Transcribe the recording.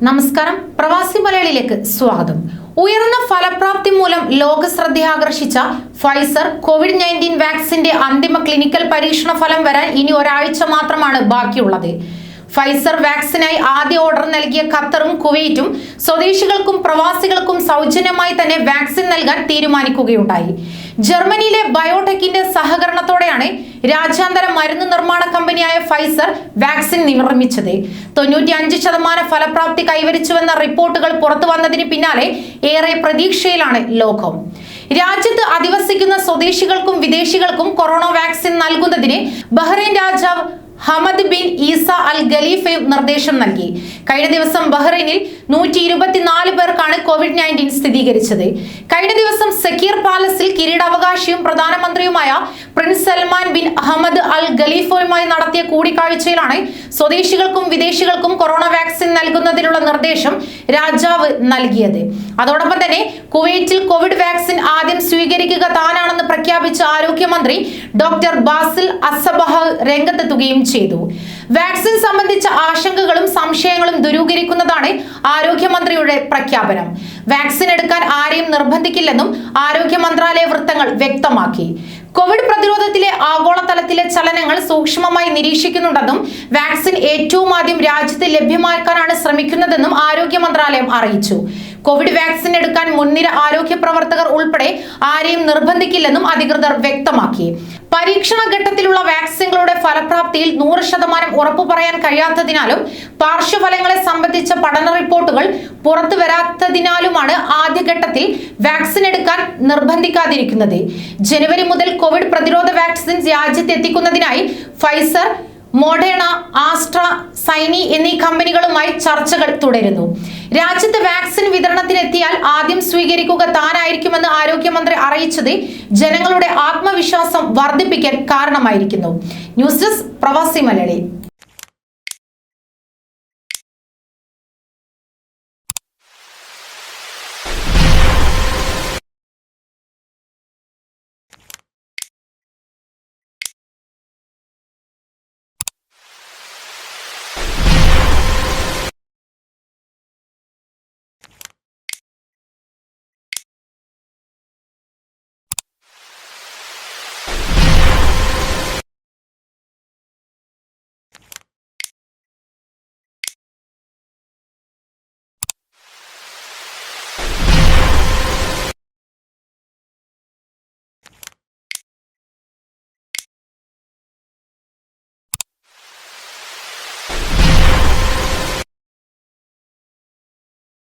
നമസ്കാരം. പ്രവാസി മലയാളിയിലേക്ക് സ്വാഗതം. ഉയർന്ന ഫലപ്രാപ്തി മൂലം ലോക ശ്രദ്ധ ആകർഷിച്ച ഫൈസർ കോവിഡ് നയന്റീൻ വാക്സിന്റെ അന്തിമ ക്ലിനിക്കൽ പരീക്ഷണ ഫലം വരാൻ ഇനി ഒരാഴ്ച മാത്രമാണ് ബാക്കിയുള്ളത്. ഫൈസർ വാക്സിനായി ആദ്യ ഓർഡർ നൽകിയ ഖത്തറും കുവൈറ്റും സ്വദേശികൾക്കും പ്രവാസികൾക്കും സൗജന്യമായി തന്നെ വാക്സിൻ നൽകാൻ തീരുമാനിക്കുകയുണ്ടായി. ജർമ്മനിയിലെ ബയോടെക്കിന്റെ സഹകരണത്തോടെയാണ് രാജ്യാന്തര മരുന്ന് നിർമ്മാണ കമ്പനിയായ ഫൈസർ വാക്സിൻ നിർമ്മിച്ചത്. തൊണ്ണൂറ്റി അഞ്ച് ശതമാനം ഫലപ്രാപ്തി കൈവരിച്ചുവെന്ന റിപ്പോർട്ടുകൾ പുറത്തു വന്നതിന് പിന്നാലെ ഏറെ പ്രതീക്ഷയിലാണ് ലോകം. രാജ്യത്ത് അധിവസിക്കുന്ന സ്വദേശികൾക്കും വിദേശികൾക്കും കൊറോണ വാക്സിൻ നൽകുന്നതിന് ബഹ്റൈൻ രാജാവ് Hamad bin Isa Al Khalif നിർദ്ദേശം നൽകി. കഴിഞ്ഞ ദിവസം ബഹ്റൈനിൽ നൂറ്റി ഇരുപത്തിനാല് പേർക്കാണ് കോവിഡ് നയന്റീൻ സ്ഥിരീകരിച്ചത്. കഴിഞ്ഞ ദിവസം സക്കീർ പാലസിൽ കിരീടാവകാശിയും പ്രധാനമന്ത്രിയുമായ prince Salman bin Ahmed Al ഖലീഫുമായി നടത്തിയ കൂടിക്കാഴ്ചയിലാണ് സ്വദേശികൾക്കും വിദേശികൾക്കും കൊറോണ വാക്സിൻ നൽകുന്നതിനുള്ള നിർദ്ദേശം രാജാവ് നൽകിയത്. അതോടൊപ്പം തന്നെ കുവൈറ്റിൽ കോവിഡ് വാക്സിൻ ആദ്യം സ്വീകരിക്കുക താനാണെന്ന് പ്രഖ്യാപിച്ച ആരോഗ്യമന്ത്രി ഡോക്ടർ ബാസിൽ അസബഹ രംഗത്തെത്തുകയും ചെയ്തു. വാക്സിൻ സംബന്ധിച്ച ആശങ്കകളും സംശയങ്ങളും ദുരൂകരിക്കുന്നതാണ് ആരോഗ്യമന്ത്രിയുടെ പ്രഖ്യാപനം. വാക്സിൻ എടുക്കാൻ ആരെയും നിർബന്ധിക്കില്ലെന്നും ആരോഗ്യ മന്ത്രാലയ വൃത്തങ്ങൾ വ്യക്തമാക്കി. കോവിഡ് പ്രതിരോധത്തിലെ ആഗോളതലത്തിലെ ചലനങ്ങൾ സൂക്ഷ്മമായി നിരീക്ഷിക്കുന്നുണ്ടെന്നും വാക്സിൻ ഏറ്റവും ആദ്യം രാജ്യത്ത് ലഭ്യമാക്കാനാണ് ശ്രമിക്കുന്നതെന്നും ആരോഗ്യ മന്ത്രാലയം അറിയിച്ചു. കോവിഡ് വാക്സിൻ എടുക്കാൻ മുൻനിര ആരോഗ്യ പ്രവർത്തകർ ഉൾപ്പെടെ ആരെയും നിർബന്ധിക്കില്ലെന്നും അധികൃതർ വ്യക്തമാക്കി. പരീക്ഷണ ഘട്ടത്തിലുള്ള വാക്സിനുകളുടെ ഫലപ്രാപ്തിയിൽ നൂറ് ശതമാനം ഉറപ്പു പറയാൻ കഴിയാത്തതിനാലും പാർശ്വഫലങ്ങളെ സംബന്ധിച്ച പഠന റിപ്പോർട്ടുകൾ പുറത്തു വരാത്തതിനാലുമാണ് ആദ്യഘട്ടത്തിൽ വാക്സിൻ എടുക്കാൻ നിർബന്ധിക്കാതിരിക്കുന്നത്. ജനുവരി മുതൽ കോവിഡ് പ്രതിരോധ വാക്സിൻ രാജ്യത്ത് എത്തിക്കുന്നതിനായി ഫൈസർ മോഡേണ ആസ്ട്ര സൈനി എന്നീ കമ്പനികളുമായി ചർച്ചകൾ തുടരുന്നു. രാജ്യത്ത് വാക്സിൻ വിതരണത്തിനെത്തിയാൽ ആദ്യം സ്വീകരിക്കുക താനായിരിക്കുമെന്ന് ആരോഗ്യമന്ത്രി അറിയിച്ചത് ജനങ്ങളുടെ ആത്മവിശ്വാസം വർദ്ധിപ്പിക്കാൻ കാരണമായിരിക്കുന്നു. ന്യൂസ് ഡെസ്ക് പ്രവാസി മലയാളി.